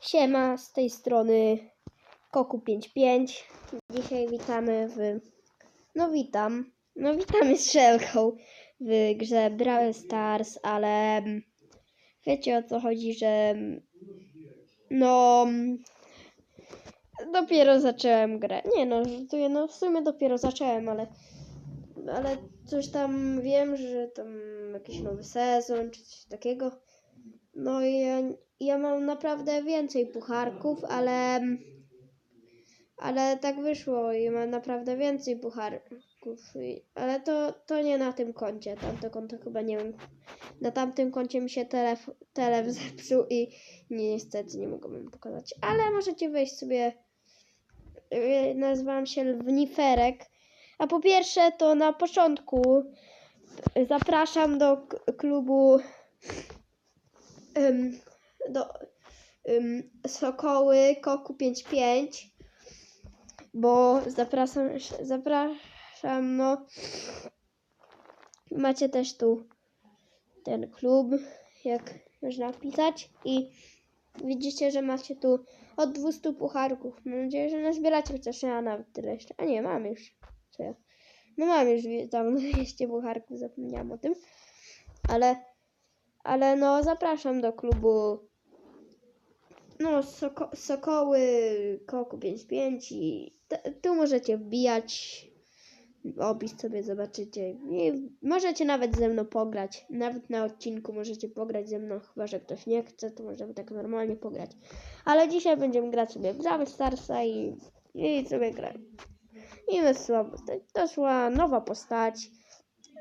Siema, z tej strony Koku55. Dzisiaj witamy w... No witam. No witamy z Szelką w grze Brawl Stars, ale mm, wiecie o co chodzi, że mm, no mm, dopiero zacząłem grę. Nie no, żartuję, no w sumie dopiero zacząłem, ale ale coś tam wiem, że tam jakiś nowy sezon czy coś takiego. No i ja, ja mam naprawdę więcej pucharków, ale ale tak wyszło i mam naprawdę więcej pucharków. Ale to, to nie na tym koncie. Tamte konto chyba nie wiem. Na tamtym koncie mi się telef, telef zepsuł i niestety nie mogę wam pokazać. Ale możecie wejść sobie. Yy, Nazywam się Lwniferek. A po pierwsze to na początku zapraszam do klubu do ym, Sokoły Koku 55, bo zapraszam, zapraszam, no macie też tu ten klub, jak można wpisać i widzicie, że macie tu od 200 pucharków. Mam nadzieję, że nazbieracie chociaż ja nawet tyle jeszcze. A nie, mam już. Co ja? No mam już tam 200 pucharków, zapomniałam o tym. Ale ale no zapraszam do klubu. No Soko Sokoły Koku 55 i tu możecie wbijać opis sobie zobaczycie i możecie nawet ze mną pograć. Nawet na odcinku możecie pograć ze mną chyba, że ktoś nie chce to możemy tak normalnie pograć. Ale dzisiaj będziemy grać sobie w Brawl Starsa i, i sobie grać. I wysłała postać doszła nowa postać.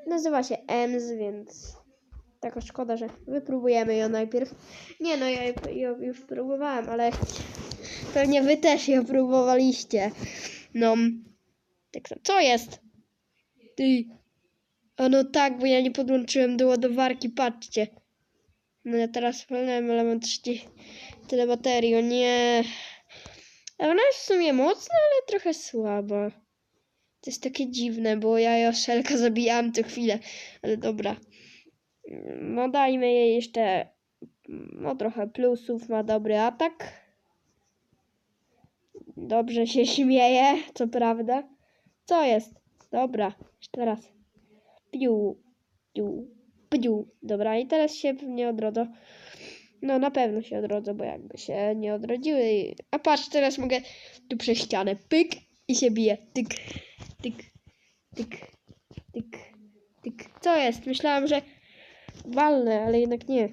Nazywa się Ems, więc Taka szkoda, że wypróbujemy ją najpierw. Nie no, ja ją już próbowałem, ale pewnie wy też ją próbowaliście. No, tak. Co jest? Ty. No tak, bo ja nie podłączyłem do ładowarki, patrzcie. No ja teraz ale mam 30 tyle baterii, o nie. Ona jest w sumie mocna, ale trochę słaba. To jest takie dziwne, bo ja Joszelka zabijałam co chwilę, ale dobra. No dajmy jej jeszcze no trochę plusów, ma dobry atak. Dobrze się śmieje, co prawda. Co jest? Dobra, jeszcze raz. Piu, piu, piu. Dobra, i teraz się nie odrodzą. No na pewno się odrodzą, bo jakby się nie odrodziły. A patrz, teraz mogę tu przez ścianę. Pyk i się bije. Tyk, tyk, tyk, tyk, tyk. Co jest? Myślałam, że walnę, ale jednak nie.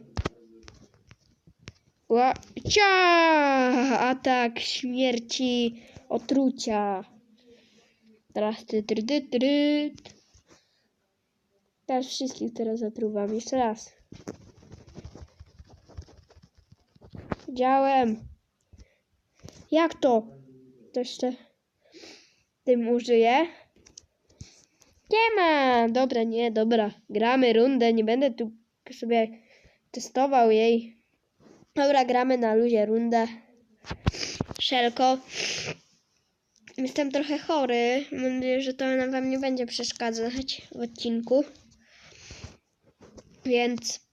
Ła... Cia! Atak śmierci, otrucia. Teraz ty, ty, ty. Teraz wszystkich teraz zatruwam. Jeszcze raz. Widziałem. Jak to? To jeszcze tym użyję. Nie ma. Dobra, nie, dobra. Gramy rundę, nie będę tu sobie testował jej. Dobra, gramy na luzie rundę. Szelko. Jestem trochę chory. Mam nadzieję, że to na wam nie będzie przeszkadzać w odcinku. Więc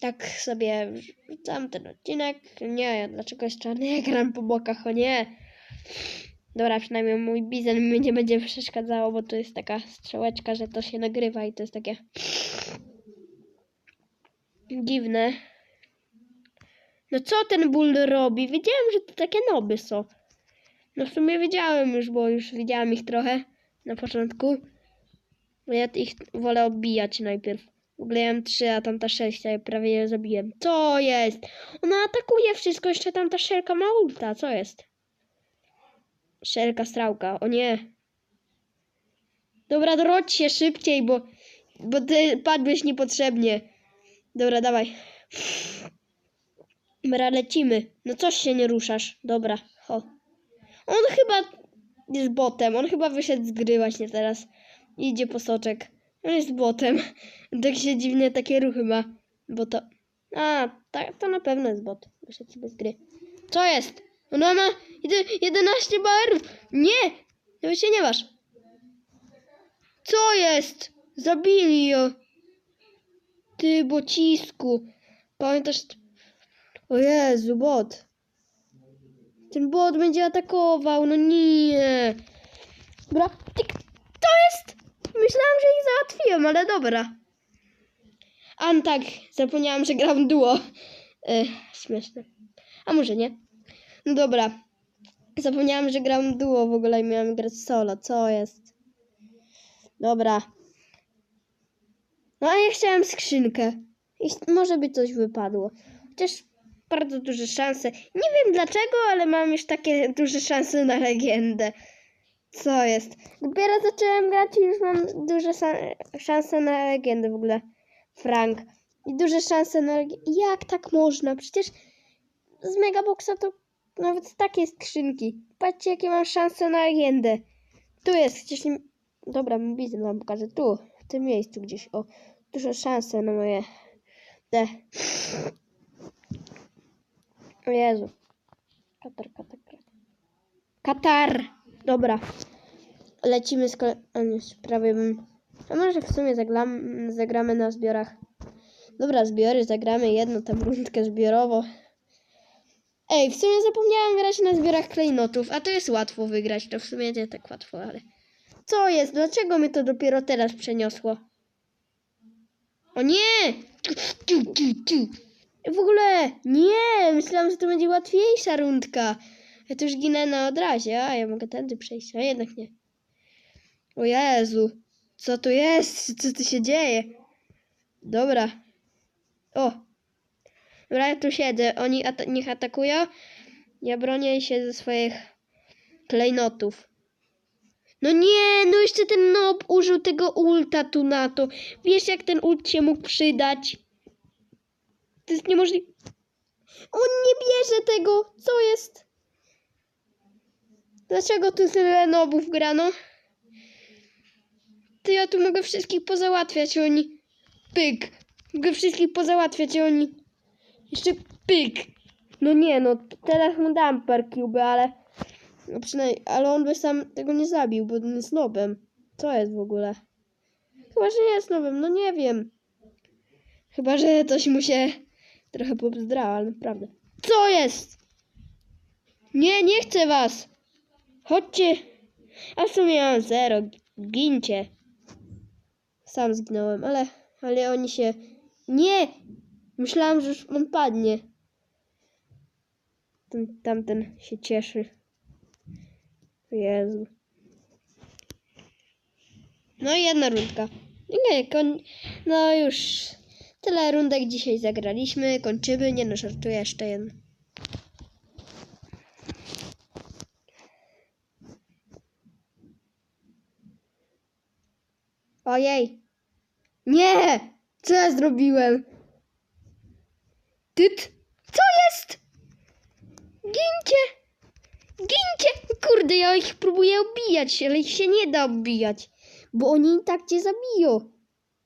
tak sobie wrzucam ten odcinek. Nie, dlaczego jest czarny? Ja gram po bokach, o nie. Dobra, przynajmniej mój bizon mi nie będzie przeszkadzało, bo to jest taka strzałeczka, że to się nagrywa i to jest takie dziwne. No co ten ból robi? Wiedziałem, że to takie noby są. No w sumie wiedziałem już, bo już widziałem ich trochę na początku. Ja ich wolę obijać najpierw. W ogóle ja mam 3, a tamta 6, a ja prawie je zabiłem. Co jest? Ona atakuje wszystko, jeszcze tamta szelka ma ulta. Co jest? Szelka strałka, o nie. Dobra, drodź się szybciej, bo, bo ty padłeś niepotrzebnie. Dobra, dawaj. Dobra, lecimy. No coś się nie ruszasz. Dobra, ho. On chyba jest botem. On chyba wyszedł z gry właśnie teraz. Idzie po soczek. On jest botem. Tak się dziwnie takie ruchy ma. Bo to... A, ta, to na pewno jest bot. Wyszedł sobie z gry. Co jest? Ona ma jedy- 11 bajerów. Nie! Nawet się nie waż. Co jest? Zabili ją. Ty bocisku. Pamiętasz? O Jezu, bot. Ten bot będzie atakował, no nie. Dobra, to jest! Myślałam, że ich załatwiłem, ale dobra. A tak, zapomniałam, że gram duo. E, śmieszne. A może nie? No dobra. Zapomniałam, że gram duo w ogóle i miałam grać solo. Co jest? Dobra. No a ja chciałam skrzynkę. I może by coś wypadło. Chociaż bardzo duże szanse. Nie wiem dlaczego, ale mam już takie duże szanse na legendę. Co jest? Dopiero zacząłem grać i już mam duże szanse na legendę w ogóle. Frank. I duże szanse na legendę. Jak tak można? Przecież z Megaboxa to nawet takie skrzynki. Patrzcie, jakie mam szanse na legendę. Tu jest, chociaż nie... Dobra, widzę, wam pokażę. Tu, tym miejscu gdzieś. O, duże szanse na moje... Te... O Jezu. Katar, katar, katar. Dobra. Lecimy z kole... A nie, prawie bym... A może w sumie zaglam... zagramy na zbiorach. Dobra, zbiory, zagramy jedną tam rundkę zbiorowo. Ej, w sumie zapomniałam grać na zbiorach klejnotów, a to jest łatwo wygrać, to w sumie nie tak łatwo, ale... Co jest? Dlaczego mnie to dopiero teraz przeniosło? O nie! W ogóle nie! Myślałam, że to będzie łatwiejsza rundka. Ja tu już ginę na odrazie, a ja mogę tędy przejść, a jednak nie. O Jezu, co tu jest? Co tu się dzieje? Dobra. O, Dobra, ja tu siedzę. Oni ata- niech atakują. Ja bronię się ze swoich klejnotów. No nie, no jeszcze ten nob użył tego ulta tu na to. Wiesz, jak ten ult się mógł przydać? To jest niemożliwe. On nie bierze tego. Co jest? Dlaczego tu tyle nobów grano? To ja tu mogę wszystkich pozałatwiać, oni... Pyk. Mogę wszystkich pozałatwiać, oni... Jeszcze pyk. No nie, no teraz mu dam per cube, ale no przynajmniej, ale on by sam tego nie zabił, bo on jest nobem. Co jest w ogóle? Chyba, że jest nobem, no nie wiem. Chyba, że coś mu się trochę pobzdrało, ale naprawdę. Co jest? Nie, nie chcę was. Chodźcie. A w sumie mam zero. Gincie. Sam zginąłem, ale, ale oni się... Nie! Myślałam, że już on padnie. Ten, tamten się cieszy. Jezu. No i jedna rundka. Nie, koń... No już tyle rundek dzisiaj zagraliśmy. Kończymy. Nie no, żartuję jeszcze jeden. Ojej. Nie! Co ja zrobiłem? Tyt? Co jest? Gincie! Gincie! Kurde, ja ich próbuję obijać, ale ich się nie da obijać, bo oni i tak cię zabiją.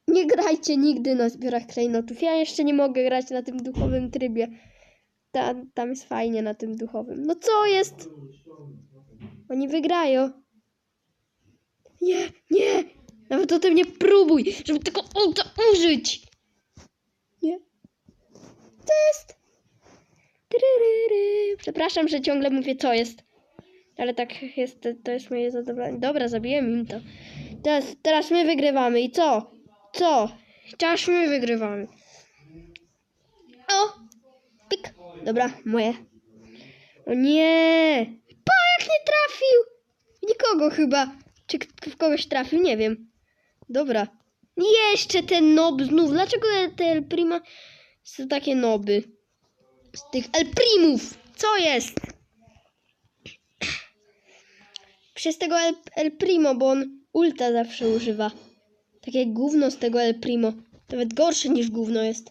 Nie grajcie nigdy na zbiorach klejnotów. Ja jeszcze nie mogę grać na tym duchowym trybie. Ta, tam jest fajnie na tym duchowym. No co jest? Oni wygrają. Nie, nie! Nawet o tym nie próbuj, żeby tylko użyć! Nie. Co jest? Tyryryry. Przepraszam, że ciągle mówię co jest. Ale tak jest, to, jest moje zadowolenie. Dobra, zabiłem im to. Teraz, teraz my wygrywamy. I co? Co? Teraz my wygrywamy. O! Pik. Dobra, moje. O nie! Pa, jak nie trafił! Nikogo chyba. Czy w kogoś trafił? Nie wiem. Dobra. Jeszcze ten nob znów. Dlaczego te El Prima są takie noby? Z tych El Primów. Co jest? Przez tego El, El Primo, bo on ulta zawsze używa. Takie gówno z tego El Primo. Nawet gorsze niż gówno jest.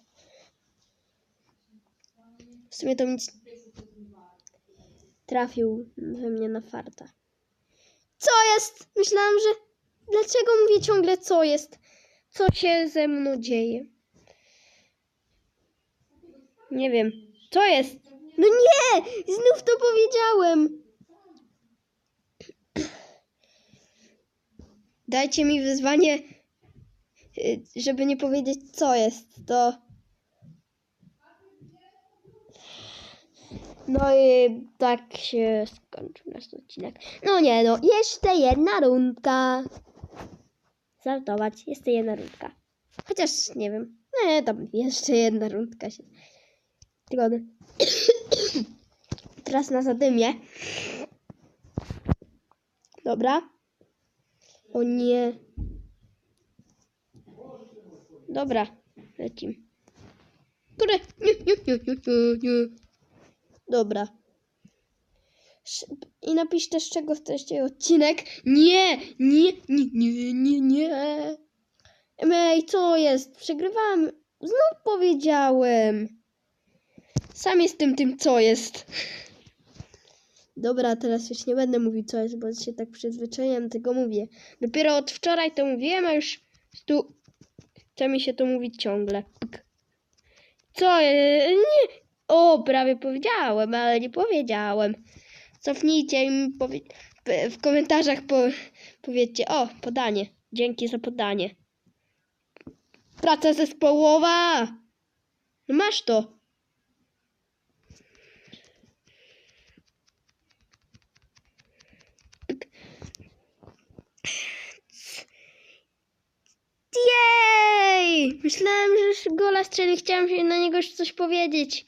W sumie to nic... Trafił we mnie na farta. Co jest? Myślałam, że... Dlaczego mówię ciągle co jest? Co się ze mną dzieje? Nie wiem. Co jest? No nie! Znów to powiedziałem! Dajcie mi wyzwanie, y, żeby nie powiedzieć co jest. To... No i tak się skończył nasz odcinek. No nie no, jeszcze jedna rundka. Żartować, jeszcze jedna rundka. Chociaż nie wiem. Nie, tam jeszcze jedna rundka się. Tylko teraz na zadymie. Dobra. O nie. Dobra, lecimy. Które? Nie, nie, nie, nie, nie. Dobra. I napiszcie, z czego chcecie odcinek. Nie, nie, nie, nie, nie, nie. Ej, co jest? Przegrywam. Znów powiedziałem. Sam jestem tym, co jest. Dobra, teraz już nie będę mówił, co bo się tak przyzwyczaiłem, tego mówię. Dopiero od wczoraj to mówiłem, a już tu chce mi się to mówić ciągle. Co? jest? Nie. O, prawie powiedziałem, ale nie powiedziałem. Cofnijcie i powie... w komentarzach po... powiedzcie, o, podanie. Dzięki za podanie. Praca zespołowa! No masz to. Myślałem, że gola strzeli. Chciałem się na niego coś powiedzieć.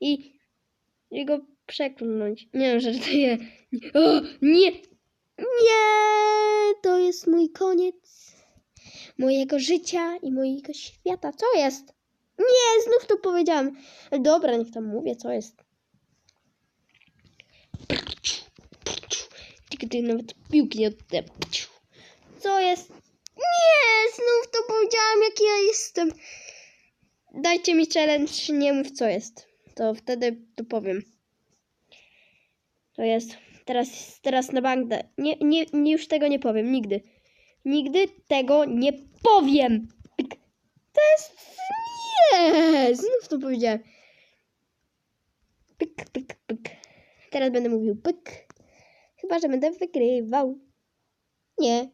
I jego przeklnąć. Nie wiem, że je. O, nie! Nie! To jest mój koniec mojego życia i mojego świata. Co jest? Nie, znów to powiedziałam. Ale Dobra, niech tam mówię, co jest. Ty nawet piłki nie. Co jest? Nie, znów to powiedziałam, jaki ja jestem. Dajcie mi challenge, nie mów co jest. To wtedy to powiem. To jest. Teraz, teraz na bank. da- Nie, nie, nie, już tego nie powiem, nigdy. Nigdy tego nie powiem. To jest. Nie! Znów to powiedziałem. Pyk, pyk, pyk. Teraz będę mówił pyk. Chyba, że będę wygrywał. Nie.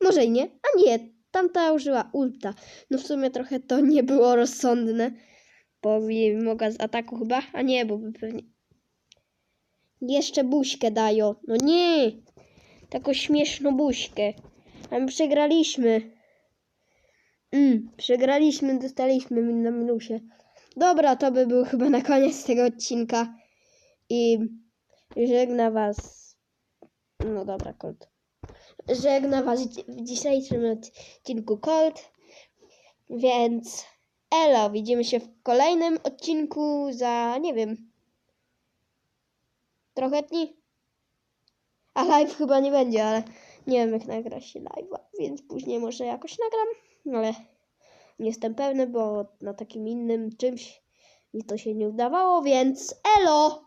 Może i nie. A nie. Tamta użyła ulta. No w sumie trochę to nie było rozsądne. Bo mogła z ataku chyba. A nie, bo pewnie. Jeszcze buźkę dają. No nie. Taką śmieszną buźkę. A my przegraliśmy. Mm, przegraliśmy, dostaliśmy na minusie. Dobra, to by był chyba na koniec tego odcinka. I żegna was. No dobra, Colt. Żegna was w dzisiejszym odcinku Colt. Więc elo, widzimy się w kolejnym odcinku za, nie wiem, trochę dni. A live chyba nie będzie, ale nie wiem jak nagra się live'a, więc później może jakoś nagram, ale nie jestem pewny, bo na takim innym czymś mi to się nie udawało, więc elo!